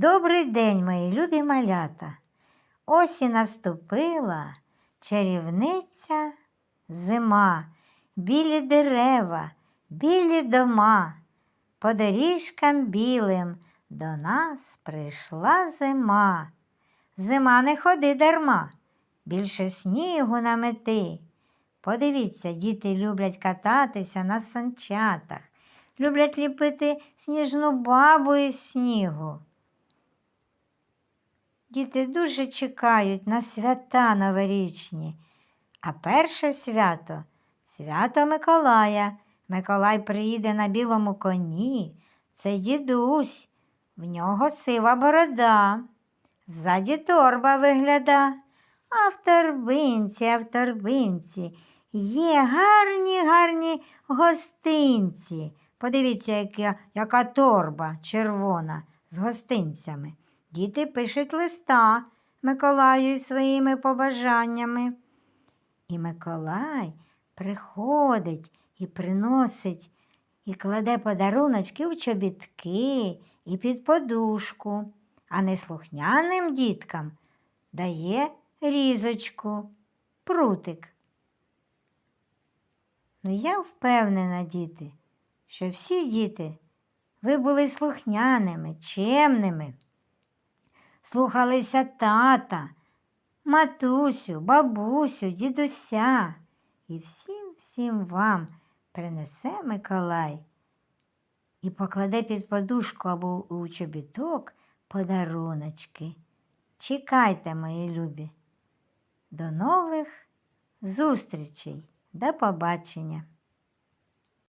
Добрий день, мої любі малята. Ось і наступила чарівниця зима, білі дерева, білі дома. По доріжкам білим до нас прийшла зима. Зима не ходи дарма, більше снігу намети. Подивіться, діти люблять кататися на санчатах, люблять ліпити сніжну бабу із снігу. Діти дуже чекають на свята новорічні. А перше свято свято Миколая. Миколай приїде на білому коні. Це дідусь, в нього сива борода. Ззаді торба вигляда. А в торбинці, а в торбинці є гарні, гарні гостинці. Подивіться, яка, яка торба червона з гостинцями. Діти пишуть листа Миколаю своїми побажаннями. І Миколай приходить і приносить, і кладе подаруночки в чобітки і під подушку, а неслухняним діткам дає різочку, прутик. Ну, я впевнена, діти, що всі діти ви були слухняними, чемними слухалися тата, матусю, бабусю, дідуся. І всім всім вам принесе Миколай і покладе під подушку або у чобіток подаруночки. Чекайте, мої любі. До нових зустрічей. До побачення!